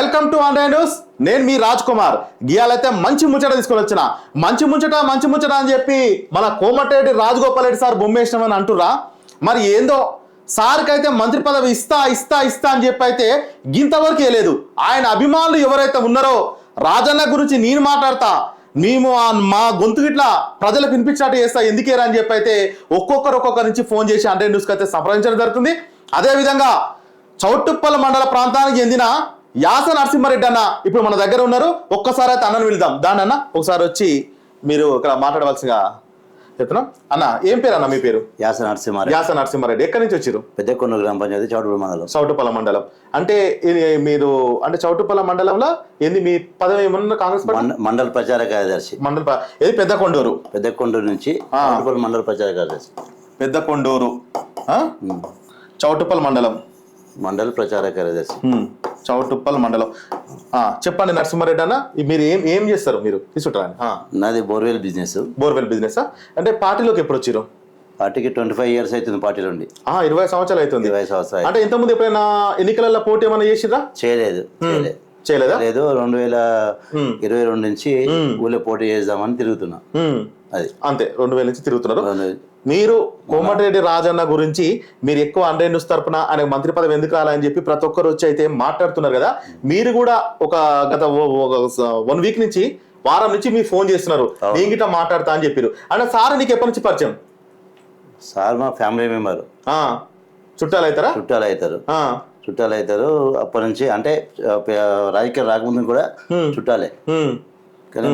Welcome to online news. నేను మీ రాజ్ కుమార్. గీయాలైతే మంచి ముచ్చట తీసుకొని వచ్చిన. మంచి ముచ్చట మంచి ముచ్చట అని చెప్పి మన కోమటిరెడ్డి రాజగోపాల్ రెడ్డి సార్ బొమ్మేసినామని అంటురా మరి ఏందో? సార్కి అయితే మంత్రి పదవి ఇస్తా ఇస్తా ఇస్తా అని చెప్పి అయితే గింతవరకు వేయలేదు ఆయన అభిమానులు ఎవరైతే ఉన్నారో రాజన్న గురించి నేను మాట్లాడతా. మేము మా గొంతు ఇట్లా ప్రజలకు వినిపించినట్టు చేస్తా. ఎందుకేరా అని చెప్పి అయితే ఒక్కొక్కరు ఒక్కొక్కరి నుంచి ఫోన్ చేసి అంటే న్యూస్కి అయితే సంప్రదించడం జరుగుతుంది. అదేవిధంగా చౌటుప్పల మండల ప్రాంతానికి చెందిన యాస నరసింహారెడ్డి అన్న ఇప్పుడు మన దగ్గర ఉన్నారు. ఒక్కసారి అయితే అన్నను వెళ్దాం దాని అన్న ఒకసారి వచ్చి మీరు ఇక్కడ మాట్లాడవలసిగా చెప్తున్నాం. అన్న ఏం పేరు అన్న మీ పేరు? యాస నరసింహారెడ్డి. యాస నరసింహారెడ్డి. ఎక్కడి నుంచి వచ్చారు? పెద్ద కొన్నూరు గ్రామ పంచాయతీ చౌడూరు మండలం. చౌటుప్పల మండలం. అంటే మీరు అంటే చౌటుప్పల మండలంలో ఏంది మీ పదవి ఏమన్నా కాంగ్రెస్ మండల ప్రచార కార్యదర్శి. మండల ఏది? పెద్ద కొండూరు పెద్ద కొండూరు నుంచి చౌటుపల్లి మండల ప్రచార కార్యదర్శి. పెద్ద కొండూరు ఆ? చౌటుప్పల మండలం. మండల ప్రచార కార్యదర్శి. చౌటుప్పల్ మండలం. ఆ, చెప్పండి నరసింహారెడ్డి అన్న మీరు ఏం ఏం చేస్తారు మీరు? తీసుకుంటారా నాది బోర్వెల్ బిజినెస్. బోర్వెల్ బిజినెస్ అంటే పార్టీలోకి ఎప్పుడు వచ్చారు? పార్టీకి ట్వంటీ ఫైవ్ ఇయర్స్ అవుతుంది పార్టీలో ఉండి ఆ, ఇరవై సంవత్సరాలు అవుతుంది. ఇరవై సంవత్సరాలు. అంటే ఇంతకుముందు ఎప్పుడైనా ఎన్నికలలో పోటీ ఏమైనా చేసిరా చేయలేదు చేయలేదు. లేదు రెండు వేల ఇరవై రెండు నుంచి ఊళ్ళో పోటీ చేద్దామని తిరుగుతున్నా. అది. అంతే రెండు వేల నుంచి తిరుగుతున్నారు. మీరు కోమటిరెడ్డి రాజన్న గురించి మీరు ఎక్కువ అండే న్యూస్ తరపున ఆయన మంత్రి పదవి ఎందుకు రాలని చెప్పి ప్రతి ఒక్కరు వచ్చి అయితే మాట్లాడుతున్నారు కదా మీరు కూడా ఒక గత వన్ వీక్ నుంచి వారం నుంచి మీరు ఫోన్ చేస్తున్నారు. నేను మాట్లాడతా అని చెప్పారు. అంటే సార్ నీకు ఎప్పటి నుంచి పరిచయం? సార్ మా ఫ్యామిలీ మెంబర్. చుట్టాలు అవుతారా చుట్టాలు అవుతారు చుట్టాలు అవుతారు అప్పటి నుంచి అంటే ఆ, ప- రాజకీయ రాకముందు కూడా చుట్టాలే. కానీ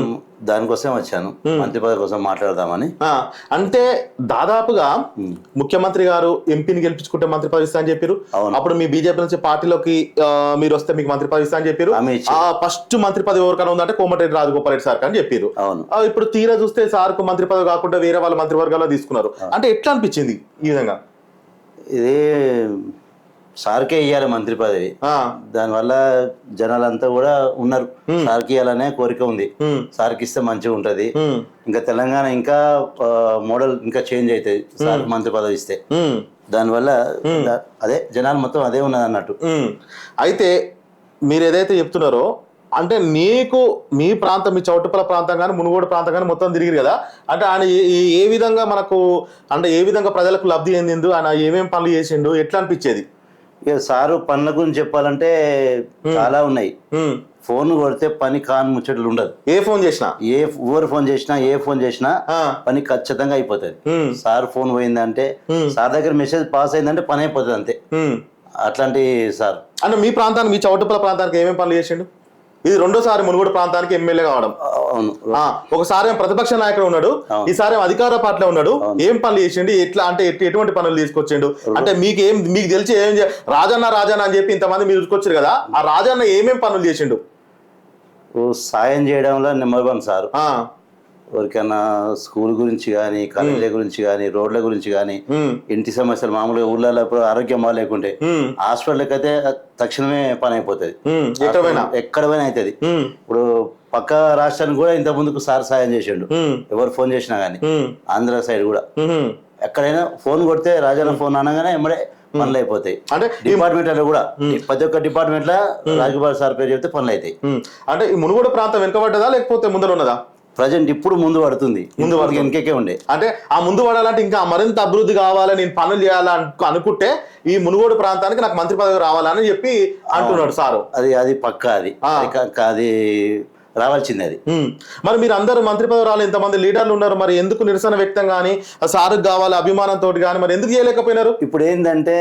దానికోసం వచ్చాను. మంత్రి పదవి కోసం మాట్లాడదామని. అంటే దాదాపుగా ముఖ్యమంత్రి గారు ఎంపీని గెలిపించుకుంటే మంత్రి పదవి ఇస్తా అని చెప్పారు. అప్పుడు మీ బీజేపీ నుంచి పార్టీలోకి మీరు వస్తే మీకు మంత్రి పదవి ఇస్తా అని చెప్పారు. ఫస్ట్ మంత్రి పదవి ఎవరికైనా ఉందంటే కోమటిరెడ్డి రాజగోపాల్ రెడ్డి సార్ అని చెప్పారు. ఇప్పుడు తీరా చూస్తే సార్కు మంత్రి పదవి కాకుండా వేరే వాళ్ళ మంత్రివర్గాల్లో తీసుకున్నారు. అంటే ఎట్లా అనిపించింది ఈ విధంగా? ఇది సార్కే ఇవ్వాలి మంత్రి పదవి. దానివల్ల జనాలంతా కూడా ఉన్నారు. సార్కి ఇవ్వాలనే కోరిక ఉంది. సార్కి ఇస్తే మంచిగా ఉంటది. ఇంకా తెలంగాణ ఇంకా మోడల్ ఇంకా చేంజ్ అవుతుంది సార్ మంత్రి పదవి ఇస్తే. ఉమ్, దానివల్ల దా- అదే జనాలు మొత్తం అదే ఉన్నది అన్నట్టు. అయితే మీరు ఏదైతే చెప్తున్నారో అంటే నీకు మీ ప్రాంతం మీ చౌటుపల ప్రాంతం కానీ మునుగోడు ప్రాంతం కానీ మొత్తం తిరిగిరు కదా? అంటే ఆయన ఏ- విధంగా మనకు అంటే ఏ విధంగా ప్రజలకు లబ్ధి చెందిండు? ఆయన ఏమేం పనులు చేసిండు? ఎట్లా అనిపించేది? ఇక సారు పనుల గురించి చెప్పాలంటే చాలా ఉన్నాయి. ఫోన్ కొడితే పని కాని ముచ్చట్లు ఉండదు. ఏ ఫోన్ చేసినా? ఏ ఎవరు ఫోన్ చేసినా ఏ ఫోన్ చేసినా పని ఖచ్చితంగా అయిపోతుంది. సార్ ఫోన్ పోయిందంటే సార్ దగ్గర మెసేజ్ పాస్ అయిందంటే పని అయిపోతుంది అంతే. అట్లాంటి సార్. అంటే మీ ప్రాంతానికి మీ చౌటుపల ప్రాంతానికి ఏమేం పనులు చేసిండు? ఇది రెండోసారి మునుగోడు ప్రాంతానికి ఎమ్మెల్యే కావడం. ఒకసారి ప్రతిపక్ష నాయకుడు ఉన్నాడు. ఈసారి అధికార పార్టీలో ఉన్నాడు ఏం పనులు చేసిండు ఎట్లా అంటే ఎట్- ఎటువంటి పనులు తీసుకొచ్చిండు అంటే మీకు ఏం మీకు తెలిసి ఏం రాజన్న రాజన్న అని చెప్పి ఇంతమంది మీరు తీసుకొచ్చారు కదా ఆ రాజన్న ఏమేం పనులు చేసిండు? సాయం చేయడంలో నెంబర్ వన్ సార్. ఆ, ఎవరికైనా స్కూల్ గురించి కానీ కాలేజీల గురించి కానీ రోడ్ల గురించి కానీ ఇంటి సమస్యలు మామూలుగా ఊళ్ళలో ఆరోగ్యం బాగాలేకుంటే హాస్పిటల్కి అయితే తక్షణమే పని అయిపోతుంది ఎక్కడ పోయినా? అవుతుంది ఇప్పుడు పక్క రాష్ట్రానికి కూడా ఇంత ముందుకు సార్ సాయం చేసిండు. ఎవరు ఫోన్ చేసినా కానీ ఉమ్, ఆంధ్ర సైడ్ కూడా. ఎక్కడైనా ఫోన్ కొడితే రాజన్న ఫోన్ అనగానే ఎమ్మడే పనులు అయిపోతాయి అంటే డిపార్ట్మెంట్ కూడా. ప్రతి ఒక్క డిపార్ట్మెంట్లో రాజగోపాల్ సార్ పేరు చెప్తే పనులు అవుతాయి అంటే ఈ మునుగోడు ప్రాంతం వెనుకబడ్డదా లేకపోతే ముందర ఉన్నదా? ప్రజెంట్ ఇప్పుడు ముందు పడుతుంది. ముందు పడుతుంది. వెనకే ఉండే. అంటే ఆ ముందు పడాలంటే ఇంకా మరింత అభివృద్ధి కావాలి నేను పనులు చేయాలని అనుకుంటే ఈ మునుగోడు ప్రాంతానికి నాకు మంత్రి పదవి రావాలని చెప్పి అంటున్నాడు సారు. అది అది పక్కా అది. అది రావాల్సింది అది. మరి మీరు అందరూ మంత్రి పదవి ఇంతమంది లీడర్లు ఉన్నారు మరి ఎందుకు నిరసన వ్యక్తం కానీ సారుకు కావాలి అభిమానంతో కానీ మరి ఎందుకు చేయలేకపోయినారు? ఇప్పుడు ఏంటంటే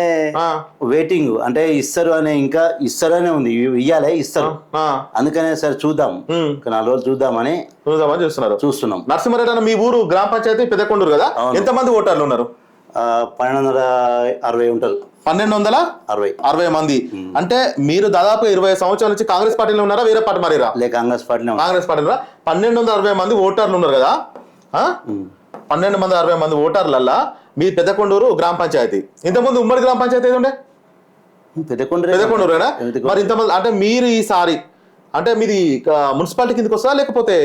వెయిటింగ్ అంటే ఇస్తారు అనే ఇంకా ఇస్తారు అనే ఉంది ఇయ్యాలే ఇస్తారు. అందుకనే సరే చూద్దాం. నాలుగు రోజులు చూద్దామని చూద్దామని చూస్తున్నారు. చూస్తున్నాం. నరసింహారెడ్డి మీ ఊరు గ్రామ పంచాయతీ పెద్దకొండూరు కదా? ఎంతమంది ఓటర్లు ఉన్నారు? పన్నెండు వందల అరవై ఉంటారు పన్నెండు వందల అరవై. అరవై మంది. అంటే మీరు దాదాపు ఇరవై సంవత్సరాల నుంచి కాంగ్రెస్ పార్టీలో ఉన్నారా వేరే పార్టీ మారిరా? లేక కాంగ్రెస్ పార్టీలో కాంగ్రెస్ పార్టీలో పన్నెండు వందల అరవై మంది ఓటర్లు ఉన్నారు కదా? పన్నెండు మంది అరవై మంది ఓటర్లల్లా మీ పెద్దకొండూరు గ్రామ పంచాయతీ. ఇంతకుముందు ఉమ్మడి గ్రామ పంచాయతీ ఉండే? పెద్దకొండ పెద్దకొండూరేనా? మరి ఇంతమంది అంటే మీరు ఈసారి అంటే మీది మున్సిపాలిటీ కిందకి వస్తుందా లేకపోతే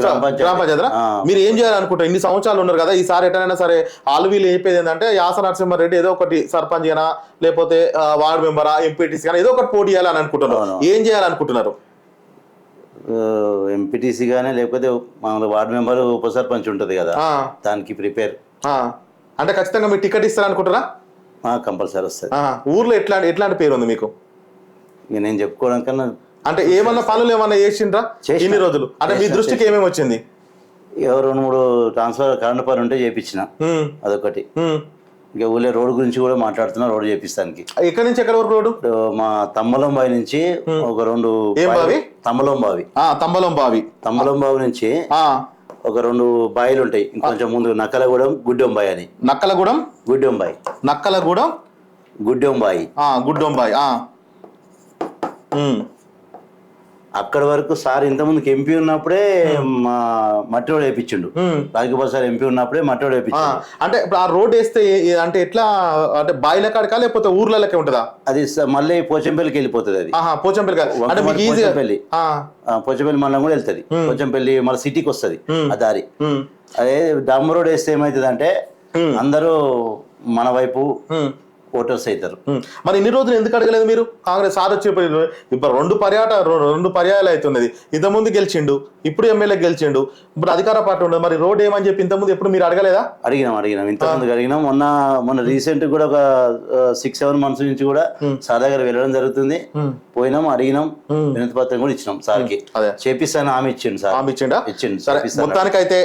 గ్రామ పంచాయతీ. మీరు ఏం చేయాలనుకుంటారు ఇన్ని సంవత్సరాలు ఉన్నారు కదా ఈసారి ఎటైనా సరే ఆలు వీళ్ళు చెప్పేది ఏంటంటే యాస నరసింహారెడ్డి ఏదో ఒకటి సర్పంచ్ అయినా లేకపోతే వార్డు మెంబరా ఎంపీటీసీ కానీ ఏదో ఒకటి పోటీ చేయాలని అనుకుంటున్నారు. ఏం చేయాలనుకుంటున్నారు ఎంపీటీసీ కానీ లేకపోతే మన వార్డు మెంబర్ ఉప సర్పంచ్ ఉంటుంది కదా దానికి ప్రిపేర్. అంటే ఖచ్చితంగా మీరు టికెట్ ఇస్తారనుకుంటారా కంపల్సరీ వస్తుంది. ఊర్లో ఎట్లాంటి ఎట్లాంటి పేరు ఉంది మీకు? నేను చెప్పుకోవడం కన్నా అంటే ఏమన్నా పనులు ఏమన్నా చేసిండ్రా. ఇన్ని రోజులు. అంటే మీ దృష్టికి ఏమేమి వచ్చింది? రెండు మూడు ట్రాన్స్ఫర్ కరెంట్ పని ఉంటే చేయించిన అదొకటి. ఇక ఊళ్ళో రోడ్ గురించి కూడా మాట్లాడుతున్నా రోడ్ చేపిస్తానికి. ఎక్కడి నుంచి ఎక్కడి వరకు రోడ్డు? మా తమ్మలం బావి నుంచి ఒక రెండు బావి-? తమ్మలం బావి. ఆ, తంబలం బావి. తమ్మలం బావి నుంచి ఒక రెండు బావిలు ఉంటాయి. ఇంకొంచెం ముందు నక్కలగూడెం గుడ్డెం బావి అని. నక్కలగూడెం? గుడ్డెం బావి నక్కలగూడెం? గుడ్డెం బావి ఆ, గుడ్డెం బావి ఆ. ఉమ్, అక్కడ వరకు సార్ ఇంతకుముందుకు ఎంపీ ఉన్నప్పుడే మా మట్టి రోడ్ వేయించిండు ఉమ్. రాజగోపాల్ సార్ ఎంపీ ఉన్నప్పుడే మట్టి రోడ్ ఆ, వేయించిండు అంటే ఇప్పుడు ఆ రోడ్ వేస్తే అంటే ఎట్లా అంటే బాయిల కాడకా లేకపోతే ఊర్లకే ఉంటుందా? అది మళ్ళీ పోచంపల్లికి వెళ్ళిపోతుంది అది. పోచంపల్లి కాదు అంటే మీకు పోచంపల్లి. ఆ, పోచంపల్లి మండలం కూడా వెళ్తుంది. పోచంపల్లి మళ్ళీ సిటీకి వస్తుంది ఆ దారి. అదే డాంబర్ రోడ్ వేస్తే ఏమవుతుంది అంటే అందరూ మన వైపు ఓటర్స్ అవుతారు. మరి ఇన్ని రోజులు ఎందుకు అడగలేదు మీరు? కాంగ్రెస్ సార్ వచ్చి ఇప్పుడు రెండు పర్యాట రెండు పర్యాయాలు అవుతున్నది. ఇంతకుముందు గెలిచిండు ఇప్పుడు ఎమ్మెల్యే గెలిచిండు ఇప్పుడు అధికార పార్టీ ఉండదు. మరి రోడ్ ఏమని చెప్పి ఇంతకుముందు ఎప్పుడు మీరు అడగలేదా? అడిగినాం అడిగినాం. ఇంతకుముందు అడిగినాం. మొన్న మొన్న రీసెంట్ కూడా ఒక సిక్స్ సెవెన్ మంత్స్ నుంచి కూడా సార్ దగ్గర వెళ్ళడం జరుగుతుంది. పోయినాం అడిగినాం. వినతి పత్రం కూడా ఇచ్చినాం సార్కి. అదే. చేపిస్తాను హామీ ఇచ్చిండు సార్. హామీ ఇచ్చిండా? ఇచ్చిండు మొత్తానికైతే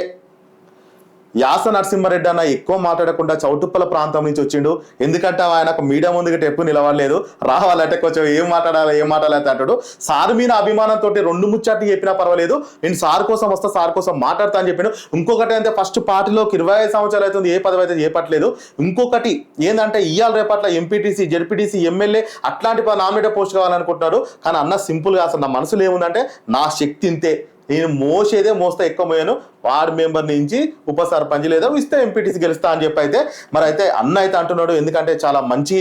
యాస నరసింహారెడ్డి అన్న ఎక్కువ మాట్లాడకుండా చౌటుప్పల ప్రాంతం నుంచి వచ్చిండు. ఎందుకంటే ఆయనకు మీడియా ముందుకి ఎప్పుడు నిలవడలేదు రావాలంటే కొంచెం ఏం మాట్లాడాలి ఏం మాట్లాడాలి అంటాడు. సార్ మీద అభిమానంతో రెండు ముచ్చట్లు చెప్పినా పర్వాలేదు. నేను సార్ కోసం వస్తా సార్ కోసం మాట్లాడతా అని చెప్పాను. ఇంకొకటి అంటే ఫస్ట్ పార్టీలోకి ఇరవై ఐదు సంవత్సరాలు అవుతుంది. ఏ పదవి అయితే చేపట్టలేదు. ఇంకొకటి ఏంటంటే ఇవాళ రేపట్ల ఎంపీటీసీ జెడ్పీటీసీ ఎమ్మెల్యే అట్లాంటి నామినేటెడ్ పోస్ట్ కావాలనుకుంటున్నారు కానీ అన్న సింపుల్గా అసలు నా మనసులో ఏముందంటే నా శక్తి ఇంతే. నేను మోసేదే మోస్తా ఎక్కువ మోయాను. వార్డ్ మెంబర్ నుంచి ఉప సర్పంచ్ లేదా ఇస్తే ఎంపీటీసీ గెలుస్తా అని చెప్పి అయితే మరి అయితే అన్న అయితే అంటున్నాడు. ఎందుకంటే చాలా మంచి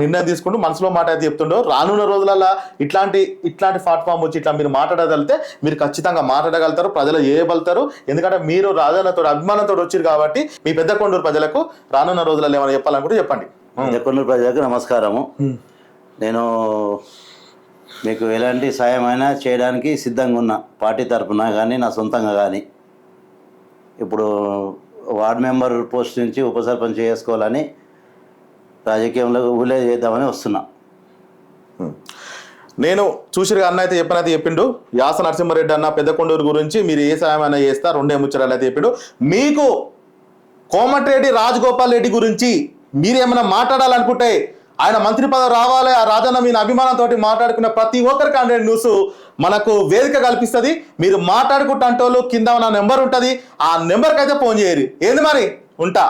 నిర్ణయం తీసుకుంటూ మనసులో మాట అయితే చెప్తుండో. రానున్న రోజులలో ఇట్లాంటి ఇట్లాంటి ప్లాట్ఫామ్ వచ్చి ఇట్లా మీరు మాట్లాడగలిగితే మీరు ఖచ్చితంగా మాట్లాడగలుగుతారు ప్రజలు చేయగలుగుతారు ఎందుకంటే మీరు రాజన్నతో అభిమానంతో వచ్చారు కాబట్టి మీ పెద్ద కొండూరు ప్రజలకు రానున్న రోజులలో ఏమైనా చెప్పాలనుకుంటే చెప్పండి. జకొండూరు ప్రజలకు నమస్కారము. నేను మీకు ఎలాంటి సాయం అయినా చేయడానికి సిద్ధంగా ఉన్నా పార్టీ తరఫున కానీ నా సొంతంగా కానీ ఇప్పుడు వార్డ్ మెంబర్ పోస్ట్ నుంచి ఉప సర్పంచ్ చేసుకోవాలని రాజకీయంలో ఊలే చేద్దామని వస్తున్నా. నేను చూసిరు అన్న అయితే చెప్పనైతే చెప్పిండు. యాస నరసింహారెడ్డి అన్న పెద్దకొండూరు గురించి మీరు ఏ సాయం అయినా చేస్తా రెండే ముచ్చరాలు అయితే చెప్పిండు. మీకు కోమటిరెడ్డి రాజగోపాల్ రెడ్డి గురించి మీరేమైనా మాట్లాడాలనుకుంటే ఆయన మంత్రి పదవి రావాలి ఆ రాజన్న మీ అభిమానంతో మాట్లాడుకున్న ప్రతి ఒక్కరికి హండ్రెడ్ న్యూస్ మనకు వేదిక కల్పిస్తుంది. మీరు మాట్లాడుకుంటే అంటోళ్ళు కింద నా నెంబర్ ఉంటుంది. ఆ నెంబర్కి అయితే ఫోన్ చేయరు. ఏంది మరి? ఉంటా.